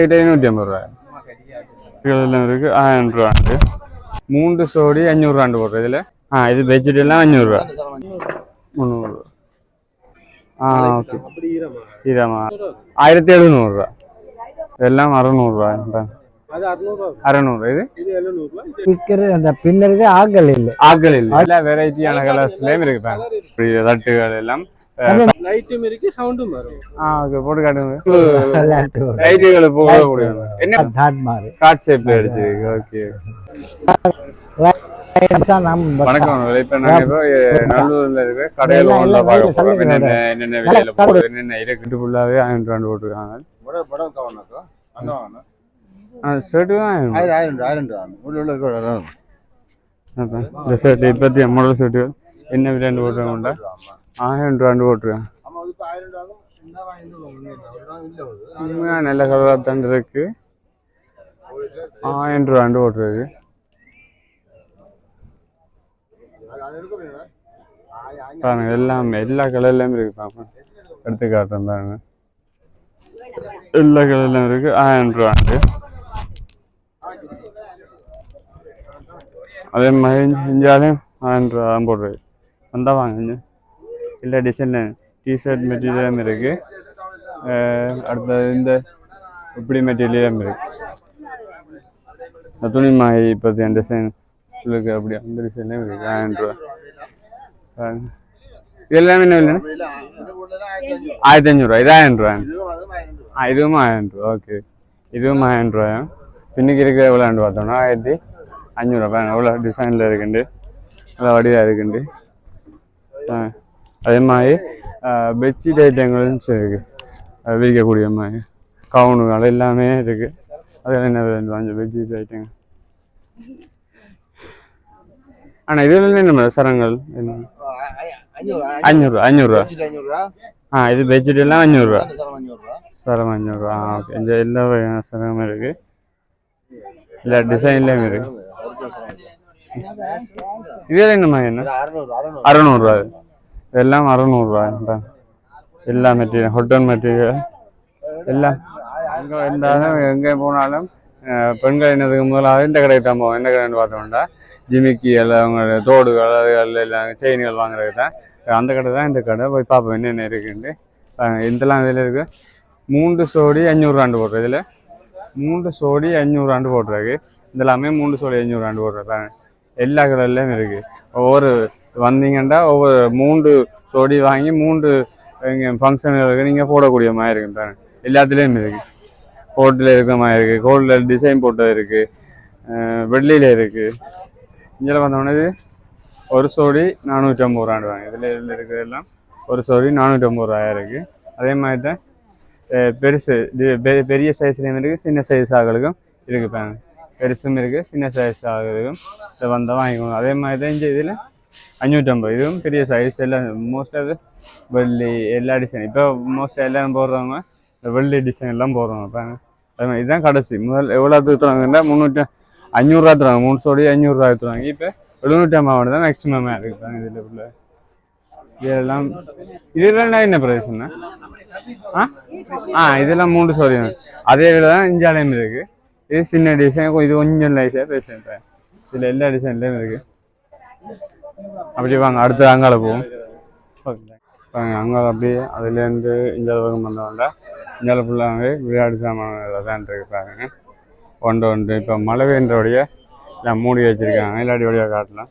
கிட்ட நூற்றி ஐம்பது ரூபாய். இதெல்லாம் இருக்கு. ஆயிரம் ரூபாண்டு மூன்று சோடி அஞ்சூறுரூவாண்டு போடுறது இதில். ஆ இது வெஜிடெல்லாம் அஞ்சூறுரூவா முந்நூறு ஆ ஓகே. இதமா ஆயிரத்தி எழுநூறுரூவா இதெல்லாம் அறநூறுவா அறநூறு இது? விற்கிறது அந்த பின்னறது ஆக்கள் இல்லை. ஆக்கள் இல்லை. எல்லா வெரைட்டியான கலர்ஸ்லேயும் இருக்கு. தட்டுகள் எல்லாம். லைட்டும் இருக்கு சவுண்டும் வரும் ஆ ஓகே போட்டு காட்டுங்க. லைட்டுகளை போடக்கூடிய என்ன? தாட் மாதிரி கார்ட் ஷேப்ல அடிச்சிருக்கு ஓகே வணக்கம் இப்ப நாங்க இப்போ அஹ், நல்லூர்ல இருக்க கடையில எல்லாம் உள்ள எல்லாம் பார்க்க வெளியில போறோம். சந்தைக்கு என்னென்ன என்னென்ன விலையில போகுது என்னென்ன இருக்கு. ஃபுல்லாவே ஆயிரம் ரூபாய் போட்டுருக்காங்க. ஷர்ட்டு தான் ஆயிரம் ரூபாய். ஆயிரம் ஆயிரம் ஆயிரம் ரூபா உள்ள உள்ள கூட வரும். அதான். இந்த ஷர்ட் இப்பத்தி மாடல் ஷர்ட்டு என்ன விலைன்னு போட்டுருக்கோம்டா ஆயிரம் ரூபாண்டு போட்டுருக்காங்க ஆமா அது இப்ப ஆயிரம் ரூபாக்கும் என்ன வாங்கிட்டு போகணும் இல்ல ஒரு உண்மையா நல்ல கலராக தான் இருக்கு. ஆயிரம் ரூபாண்டு போட்டுருக்கு பாருங்க எல்லாம் எல்லா கலர்லயும் இருக்கு பாப்பா எடுத்து காட்டுறேன் பாருங்க. எல்லா கலர்லயும் இருக்கு. ஆயிரம் ரூபாண்டு அதே மாதிரி இஞ்சாலையும் ஆயிரம் ரூபா தான் போடுறது வந்தா வாங்க இங்க. எல்லா டிசைன்ல டிஷர்ட் மெட்டீரியலும் இருக்கு. அடுத்தது இந்த இப்படி மெட்டீரியலும் இருக்கு. இந்த துணி மாய் பற்றிய டிசைன் இருக்கு அப்படி அந்த டிசைன்லேயும் இருக்கு. ஆயிரம் ரூபா. பாருங்க. எல்லாமே என்ன இல்லைன்னா ஆயிரத்தி அஞ்சூறுவா ஆயிரத்தி இது ஆயிரம் ரூபா. இதுவும் ஆயிரம் ரூபா. ஆ இதுவும் ஆயிரம் ரூபா. ஓகே. இதுவும் ஆயிரம் ரூபாயா பின்னுக்கு இருக்கிற எவ்வளோன்னு பார்த்தோம்னா ஆயிரத்தி அஞ்சூறுவா எவ்வளோ டிசைனில் இருக்குண்டு. நல்லா வடிவாக இருக்குண்டு. ஆ. அதே மாதிரி பெட்ஷீட் ஐட்டங்களும் இருக்கு விற்கக்கூடிய மாதிரி. கவுனுகள் எல்லாமே இருக்கு. அது என்ன விலை வாங்க பெட்ஷீட் ஐட்டங்க ஆனால் இதில் என்ன சரங்கள்? என்ன? அஞ்சூறு அஞ்சூறுரூவா அஞ்சூறுரூவா ஆ இது பெட்ஷீட் எல்லாம் அஞ்சூறுரூவா சரம் அஞ்சூறுரூவா ஆ ஓகே இந்த எல்லா வகையான சரமும் இருக்கு. எல்லா டிசைன்லேயும் இருக்கு. இதில் என்னம்மா என்ன அறுநூறு எல்லாம் அறநூறுரூவா எல்லா மெட்டீரியல் ஹொட்டன் மெட்டீரியல் எல்லாம். எங்கே இருந்தாலும் எங்கே போனாலும் பெண்கள் என்னதுக்கு முதலாவது இந்த கடைக்கு தான் போவோம்? என்ன கடைன்னு பார்த்தோம்னா ஜிமிக்கி எல்லாம் அவங்க தோடுகள் அதுகள் எல்லாம் செயின்கள் வாங்குறது தான். அந்த கடை தான் இந்த கடை. போய் பார்ப்போம் என்னென்ன இருக்குன்ட்டு. இதெல்லாம் இதில் இருக்குது மூன்று சோடி அஞ்சூறுவாண்டு போடுறது இதில். மூன்று சோடி அஞ்சூறாண்டு போட்டிருக்கு இதெல்லாமே மூன்று சோடி அஞ்சூறாண்டு போட்டிருக்காங்க எல்லா கலர்லேயும் இருக்குது ஒவ்வொரு வந்தீங்கன்னா ஒவ்வொரு மூன்று சோடி வாங்கி மூன்று இங்கே ஃபங்க்ஷனுக்கு நீங்கள் போடக்கூடிய மாதிரி இருக்கு பாருங்க. எல்லாத்துலேயும் இருக்குது கோட்டில் இருக்கிற மாதிரி இருக்குது கோட்டில் டிசைன் போட்டது இருக்குது வெள்ளியில் இருக்குது இங்கே வந்தோடனே இது ஒரு சோடி நானூற்றம்பது வாங்க. இதில் இதில் இருக்கிறதெல்லாம் ஒரு சோடி நானூற்றி ஐம்பது ரூபாயா அதே மாதிரி தான் பெருசு இது பெரிய சைஸ்லேயும் இருக்குது சின்ன சைஸ் ஆகளுக்கும் இருக்குது பாருங்க. பெருசும் இருக்குது சின்ன சைஸ் ஆகுதுக்கும் இதை வந்தால் வாங்கிக்கணும் அதே மாதிரி தான் இங்கே இதில் அஞ்சூற்றம்பது இதுவும் பெரிய சைஸ் எல்லாம் மோஸ்ட் அது வெள்ளி எல்லா டிசைன் இப்போ மோஸ்ட் எல்லாரும் போடுறவங்க வெள்ளி டிசைன் எல்லாம் போடுறவங்க பாருங்க அதுமாதிரி இதுதான் கடைசி முதல் எவ்வளோ தூத்துறாங்கன்னா முந்நூற்றி அஞ்சூறுரூவா தருவாங்க மூணு சோடி அஞ்சூறுரூவா தருவாங்க இப்போ எழுநூற்றி ஐம்பது தான் மேக்ஸிமமாக இருக்கு பாருங்க இதில் உள்ள இதெல்லாம் இதெல்லாம் என்ன பிரதேசம்னா ஆ ஆ இதெல்லாம் மூன்று சோடி அதே விட தான் இஞ்சாலையும் இருக்கு இது சின்ன டிசைன் இது கொஞ்சம் லைஸாக பேசுகிறேன் இதில் எல்லா டிசைன்லேயும் இருக்கு அப்படியே வாங்க அடுத்து அங்கால போவோம். வாங்க அங்கால அப்படியே அதுலேருந்து இந்த பக்கம் வந்தவங்க. இந்தியாவில் ஃபுல்லாக விளையாட்டு சாமான் தான் இருக்கு பாருங்க. ஒன்று ஒன்று. இப்போ மழை பெய்ன்றபடிய எல்லாம் மூடி வச்சிருக்காங்க. இல்லாட்டி வழியாக காட்டலாம்.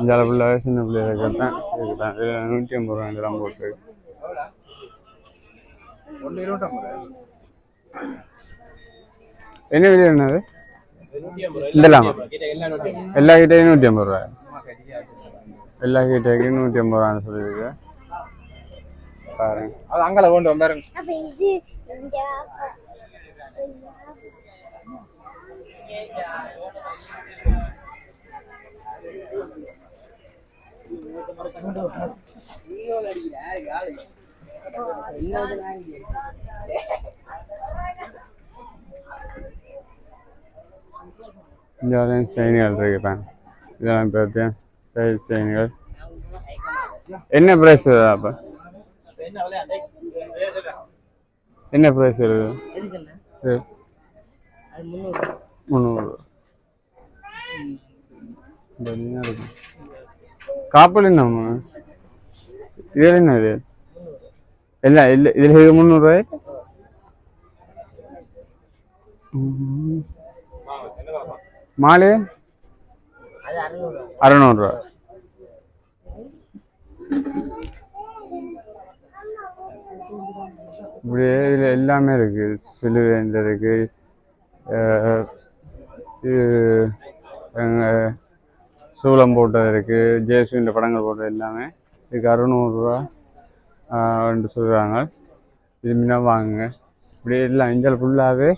இந்தியாவில் ஃபுல்லாகவே சின்ன பிள்ளைகளுக்கு தான் இருக்குதான். இதில் நூற்றி ஐம்பது ரூபா இதெல்லாம் போட்டு ஒன்று இருபத்தம்பது என்ன விலை என்னது இதெல்லாமா எல்லா கிட்டையும் நூற்றி ஐம்பது ரூபாய் எல்லா கிட்டையும் நூற்றி ஐம்பது ரூபான்னு சொல்லியிருக்கு பாருங்க அது அங்கே கொண்டு வந்தாருங்க இங்க இந்தியாவிலையும் செயின்கள் இருக்கு பாருங்க இதெல்லாம் பார்த்தேன் சைடு செயின்கள் என்ன பிரைஸ் அப்போ? என்ன ப்ரைஸ் இருக்கு முந்நூறு. காப்பல் என்ன இது என்ன இது? இல்லை இல்லை இதில் இது முந்நூறுரூவாய் மாலு அறநூறுவா இப்படியே இதில் எல்லாமே இருக்கு சிலுவேந்த இருக்கு சூளம் போட்டது இருக்கு ஜேசுவின் படங்கள் போட்டது எல்லாமே இதுக்கு அறுநூறுவா என்று சொல்கிறாங்க இது முன்ன வாங்குங்க. இப்படி எல்லாம் இந்தியாவில் ஃபுல்லாகவே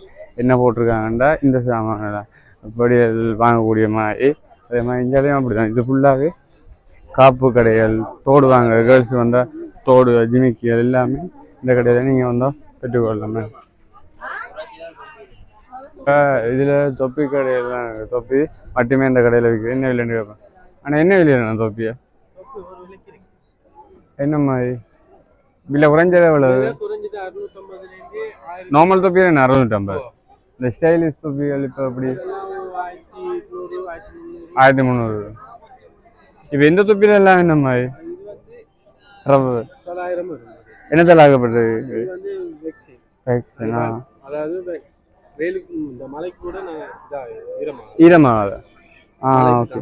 என்ன போட்டிருக்காங்கன்றா இந்த சாமான் அப்படி இப்படி வாங்கக்கூடிய மாதிரி. அதே மாதிரி இஞ்சாலையும் அப்படி தான் இது ஃபுல்லாகவே காப்பு கடைகள் தோடு வாங்க கேர்ள்ஸ் வந்தால் தோடு ஜிமிக்கிகள் எல்லாமே இந்த கடையில் நீங்கள் வந்தால் பெற்றுக்கொள்ளலாமே. இதில் தொப்பி கடையெல்லாம் தொப்பி மட்டுமே இந்த கடையில் விற்கிது. என்ன விலைன்னு கேட்பேன் ஆனால் என்ன விலையா தொப்பியை? என்ன மாதிரி? விலை குறைஞ்சது எவ்வளவு? நார்மல் தொப்பி என்ன அறுநூற்றம்பது இந்த ஸ்டைலிஷ் தொப்பிகள் இப்போ எப்படி? ஆயிரத்தி முந்நூறு. இப்போ எந்த தொப்பியில எல்லாம் என்ன மாதிரி? ரவு வெக்ஸி வேக்சினா அதாவது ஈரமாகாது. ஆ ஓகே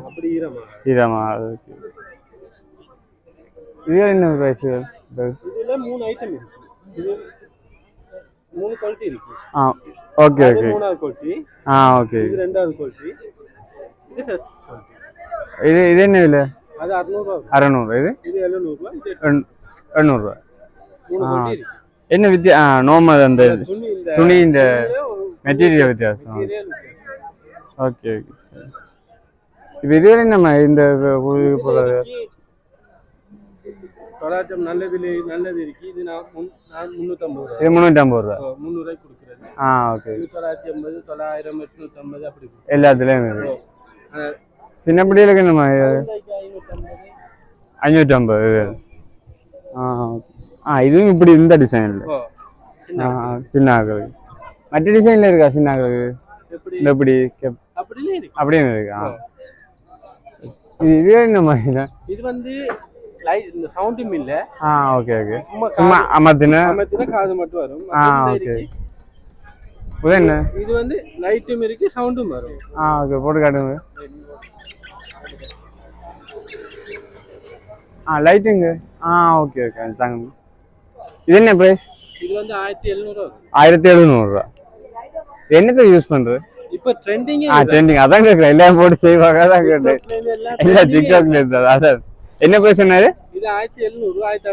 ஈரமாகாது. ஓகே இது என்ன ப்ரைஸ் இதுல மூணு ஐட்டம் இருக்கு இது மூணு குவாலிட்டி இருக்கு ஆ ஓகே ஓகே மூணாவது குவாலிட்டி ஆ ஓகே இது ரெண்டாவது குவாலிட்டி இது ஃபர்ஸ்ட் இது இது என்ன விலை அது அறுநூறுவா. அறநூறு இது இது எழுநூறுவா இது எண்- எண்ணூறுரூவா மூணு ஆ. குவாலிட்டி இருக்கு என்ன வித்தியா ஆ நோமல் அந்த துணி இந்த மெட்டீரியல் வித்தியாசம். ஓகே ஓகே இப்போ இதுவரை நம்ம இந்த போகிறது தொள்ளாயிரத்தி நல்ல விலை நல்லது இருக்கு. இது நான் முந்நூற்றம்பது ரூபா இது முந்நூற்றி ஐம்பது ரூபா முந்நூறுவாய்க்கு கொடுக்குறது. Ah okay. இது தொள்ளாயிரத்தி ஐம்பது தொள்ளாயிரம் எட்நூற்றம்பது அப்படி. எல்லாத்துலேயும் சின்ன பிள்ளைகளுக்கு நம்ம ஐநூற்றம்பது. ஆ. ஆ இதுவும் இப்படி இந்த டிசைனில் சின்ன ஆக்களுக்கு மற்ற டிசைனில் இருக்கா சின்ன ஆக்களுக்கு எப்படி அப்படிலே இருக்கு. ஆ. இது இந்த மாதிரி? இது வந்து லைட் இந்த சவுண்டும் இல்ல. Ah okay okay. சும்மா சும்மா அமர்த்தின சமயத்துல காது மட்டும் வரும். ஆ மத்தபடி ஓகே. இருக்கு. இது என்ன? இது வந்து லைட்டும் இருக்கு சவுண்டும் வரும். ஆ ஓகே போட்டு காட்டுங்க. ஆ லைட்டுங்க. ஆ ஓகே ஓகே தாங்க இது என்ன ப்ரைஸ் இது வந்து ஆயிரத்தி எழுநூறு வரும். ஆயிரத்தி எழுநூறுவா. என்னத்தை யூஸ் பண்ணுறது இப்ப ட்ரெண்டிங்கே ஆ ட்ரெண்டிங் அதான் கேட்குறேன் எல்லாம் போட்டு செய்வாங்க அதான் கேட்டேன். இல்லை. டிக்டாக்ல இருந்தது அதான். என்ன என்னது இது ஆயிரத்தி எழுநூறு ஆயிரத்தி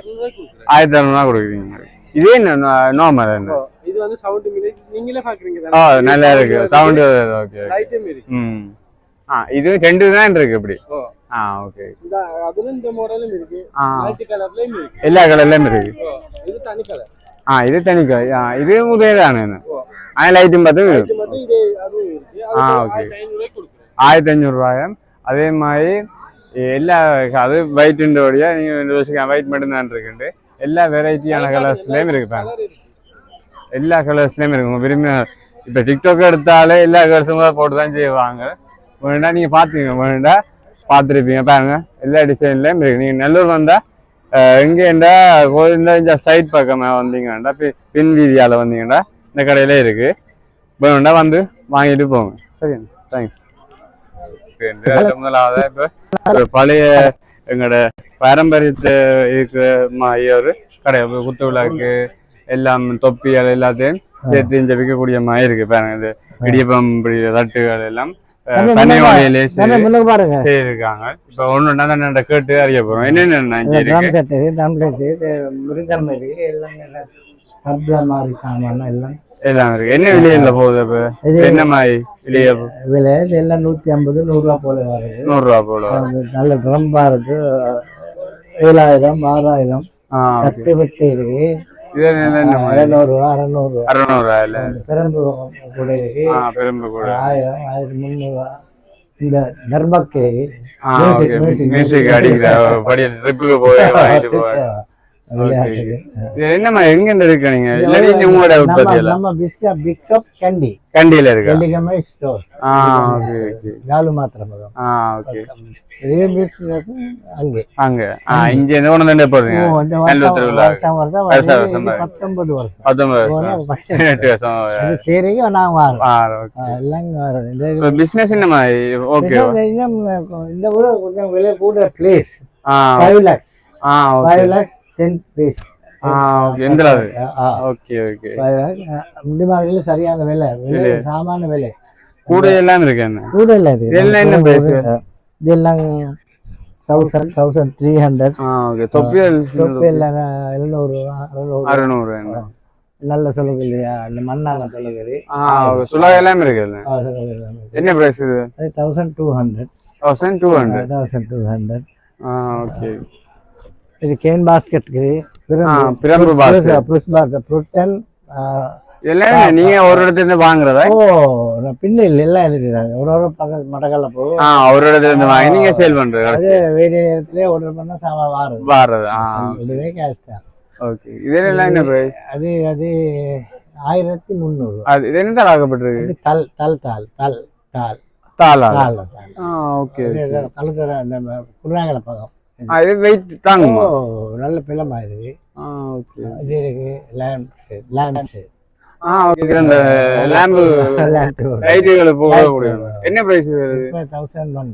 அறநூறுவா கொடுக்குறீங்க. இதே என்ன நார்மல் இது வந்து சவுண்ட் மில்க் நீங்களே பாக்குறீங்க ஓ நல்லா இருக்கு. சவுண்டு ஓகே லைட்டும் இருக்கு ம். ஆ இது ரெண்டு தான் இருக்கு இப்படி. ஆ ஓகே இந்த அதுல இந்த மாடலும் இருக்கு. ஆ. மல்டி கலர்லயும் இருக்கு. எல்லா கலர்லயும் இருக்கு. இது தனி கலர் ஆ இது தனிக்கா ஆ இது முதலே தானே ஆ லைட்டும் பார்த்து மட்டும் இதே இருக்கு. ஆ, கொடுக்குறேன் ஆயிரத்தி அஞ்சூறுரூவாயம் அதே மாதிரி எல்லா அது ஒயிட்டுன்றபடியா நீங்கள் ரெண்டு வருஷம் ஒயிட் மட்டும்தான் இருக்குண்டு எல்லா வெரைட்டியான கலர்ஸ்லேயும் இருக்கு எல்லா கலர்ஸ்லேயும் இருக்கு உங்க விரும்பி இப்போ டிக்டாக் எடுத்தாலே எல்லா கலர்ஸும் போட்டு தான் செய்வாங்க வேணுண்டா நீங்கள் பார்த்துங்க வேணுண்டா பார்த்துருப்பீங்க பாருங்க எல்லா டிசைன்லேயும் இருக்கு நீங்கள் நல்லூர் வந்தால் எங்கேண்டா கோயில் இந்த சைட் பக்கமாக வந்தீங்கன்னா பி- பின் வீதியால் வந்தீங்கன்னா இந்த கடையிலே இருக்கு வேணுண்டா வந்து வாங்கிட்டு போங்க சரிங்க தேங்க்ஸ் முதலாவது இப்போ பழைய எங்களோட பாரம்பரியத்தை இருக்கிற ஒரு கடை குத்து விளக்கு எல்லாம் தொப்பிகள் எல்லாத்தையும் சேர்த்து இங்க விற்கக்கூடிய மாதிரி இருக்கு பாருங்க இது இடியப்பம் தட்டுகள் எல்லாம் முன்னுக்கு பாருங்க செய்திருக்காங்க இப்ப ஒண்ணு தான் கேட்டு அறிய போறோம் என்னென்ன இருக்கு தப்லா மாதிரி சாமான் எல்லாம். எல்லாம் இருக்கு. என்ன விலையில போகுது இது என்ன மாதிரி விலைய? விலை எல்லாம் நூற்றி ஐம்பது நூறுரூவா போல வருது. நூறு ரூபா போல அது நல்ல ட்ரம்பா இருக்கு. ஏழாயிரம் ஆறாயிரம். ஆ okay. கட்டு வெட்டி இருக்கு. இது என்ன என்ன மாதிரி? எழுநூறுவா அறநூறுவா. அறுநூறு இல்ல. பெரம்பு கூட இருக்கு. ஆ பெரும்பு கூட. ஆயிரம் ஆயிரத்தி முந்நூறுவா. இந்த ஓகே. மியூசிக் அடிக்கிற படி ட்ரிப்புக்கு போய் என்னம்மா எங்க இருக்க நீங்க இல்லாட்டி உங்களோட உற்பத்தி நம்ம நம்ம பிஸ்கப் பிக்அப் கண்டி கண்டியில இருக்கா? வெள்ளிக்கிழமை ஸ்டோர் ஆ ஓகே நாலு மாத்திரம் ஆ ஓகே அங்கே. அங்க. ஆ இங்க போறீங்க ஓ, இந்த நல்லூர் வருஷம் திருவிழா. வருஷம் வருஷம் வருஷம் வருது. வருஷம் இது பத்தொன்பது வருஷம். பத்தொன்பது போனா வருஷம். வருஷம். பதினெட்டு வருஷம் அது தேரைக்கு நான் வரோம் ஆ ஓகே எல்லாம் இங்க வரும் இந்த இப்போ பிசினஸ் என்னம்மா? ஓகே இந்த இன்னும் இந்த ஊர் கொஞ்சம் விலை கூட place ah five lakhs ah okay five lakhs ten piece okay okay இந்த மாதிரி சரியான விலை. விலை சாமான விலை. கூட எல்லாம் இருக்கு கூட இல்லை இது இதெல்லாம் thousand thousand three hundred okay தொப்பியல் எழுநூறு அறுநூறு. நல்ல சொல்லுங்க இல்லையா இந்த மண்ணால ஓகே சுலா எல்லாம் இருக்கு என்ன? பிரைஸ் இது? Thousand two hundred thousand two hundred thousand two hundred okay இது கேன் ஆ பிரம்பு பாஸ் புஷ் பாஸ்கெட் புட்டன் எல்லாம் நீங்க ஒரு இடத்துல இருந்து வாங்குறதா? ஓ எல்லாம் எழுதிடுறாங்க. ஒரு ஒரு பக்கம் மடக்கல்ல போகும். ஆ ஒரு இடத்துல இருந்து வாங்கி நீங்க சேல் பண்றது அது வேண்டிய நேரத்திலே ஆர்டர் பண்ணால் சாமான் வாருது. ஆ. இதுவே கேஷ் தான். ஓகே இதெல்லாம் என்ன பிரைஸ் அது அது ஆயிரத்தி முந்நூறு. அது இது என்ன ஆகப்பட்டிருக்கு? தல் தல் தால் தல் தால் தால் தால் ஆ ஓகே கலந்துற அந்த குருநாகல பக்கம். அது வெயிட் தாங்குமா? நல்ல பிளமா இருக்கு இது இருக்கு. Lamp lamp ah okay. இந்த லேம்பு லைட்டுகளை போகக்கூடிய என்ன பிரைஸ் வருது இப்போ தௌசண்ட் ஒன்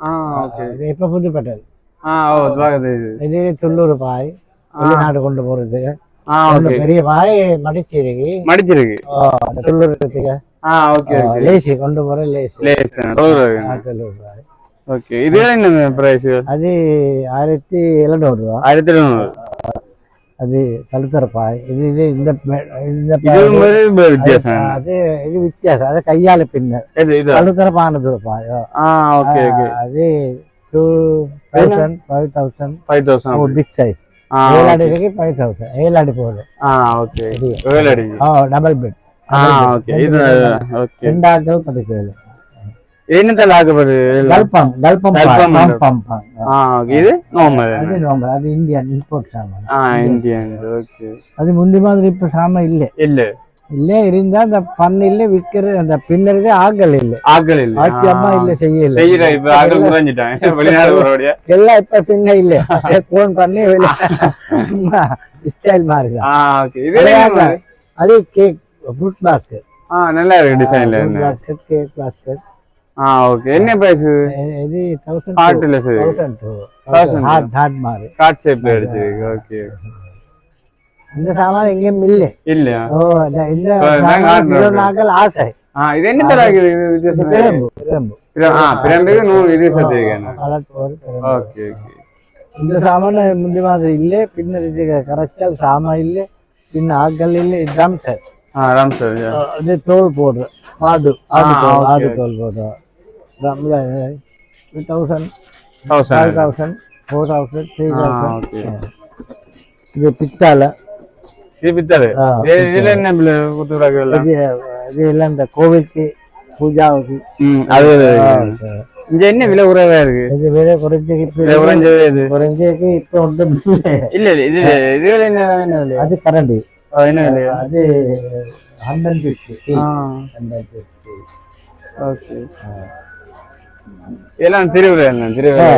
ஆ ஓகே. இது இப்போ புதுப்பட்டது ஆ ஓ பாக்குது இது. தொண்ணூறு பாய். வெளிநாடு கொண்டு போறது. ஆ நல்ல ஓகே பெரிய பாய் மடிச்சிருக்கு. ஓ, அந்த தொண்ணூறு ஆ ஓகே ஓகே. லேசி கொண்டு போற லேசி. தொண்ணூறு ஓகே இது என்ன பிரைஸ் அது ஆயிரத்தி எழுநூறு ரூபா. ஆயிரத்தி எழுநூறு. அது கழுத்தர பாய் இது இது இந்த இந்த வித்தியாசம். அது இது வித்தியாசம். அது கையால பின்ன இது இது. கழுத்தர பானது பாய் ஆ ஓகே ஓகே அது two thousand five thousand five thousand big size ah ஏழு அடி இருக்கு ஃபைவ் தௌசண்ட் ஏழு அடி போகுது ஆ ஓகே ஏழு அடிக்கு ஓ டபுள் பெட் ஆ ஓகே இது ஓகே ரெண்டு ஆட்கள் என்னத்தை லாக்கப்படுது கல்பம் கல்பம் கல்பம் ஆ இது நார்மல் அது நோம்பல் அது இந்தியன் இம்போர்ட் சாமான். ஆ இந்தியன் ஓகே அது முந்தி மாதிரி இப்ப சாமான் இல்லை. இல்ல. இல்ல இருந்தா அந்த பண்ணையில விக்கிறது அந்த பின்னறதே ஆகல் இல்லை. ஆக்கள் இல்ல. ஆட்சி அம்மா இல்ல செய்யல. செய்யற இப்ப ஆக்கள் குறைஞ்சிட்டாங்க. வெளிநாடு போறோடைய எல்லாம் இப்ப பின்ன இல்ல. போன் பண்ணி ஸ்டைல் மாறுது ஆ ஓகே இது என்ன? அது கேக் ஃப்ரூட் பாஸ்கெட் ஆ நல்லா இருக்கு டிசைன்ல ஃப்ரூட் என்ன? Basket cake basket ah okay என்ன பிரைஸ் இது? தௌசண்ட் ஹார்ட்ல சரி thousand two Thousand heart heart மாறு. கார்ட் ஷேப்ல அடிச்சிருக்கு ஓகே இந்த சாமான் எங்கேயும் இல்லை. இல்லையா? ஓ work. நாட்கள் ஆசை. ஆ இது என்ன தர இது வித்தியாசம் பிரம்பு பிரம்பு. பிர- ஆ பிரம்புக்கு நூறு இது சேர்த்துருக்கேன் கலர் போர் பிரம்பு. ஓகே ஓகே இந்த சாமான் முந்தி மாதிரி இல்லை. பின்ன இது கரைச்சல் சாமான் இல்லை. பின்ன ஆக்கள் இல்லை. Drum set ah Ram sir இது தோல் போடுற. ஆடு ஆடு ஆ, தோல் okay, ஆடு okay. தோல் போடுறோம் ட்ரம்ல thousand thousand thousand four thousand three thousand இது பித்தால இது ஆ, இது- இதுல என்ன எல்லாம் இது எல்லாம் இந்த கோவிலுக்கு பூஜாவுக்கு. அது ஆ, இங்க என்ன விலை குறைவா இருக்கு? இது விலை குறைஞ்சு இப்ப விலை குறைஞ்சது இது குறைஞ்சதுக்கு இப்ப ஒன்றும் இல்லை. இல்ல இல்ல இது இதுல என்ன என்ன விலை? அது கரண்டி ஆ, என்ன விலை? அது hundred fifty ah. Hundred fifty okay இதெல்லாம் திருவிழா திருவிழா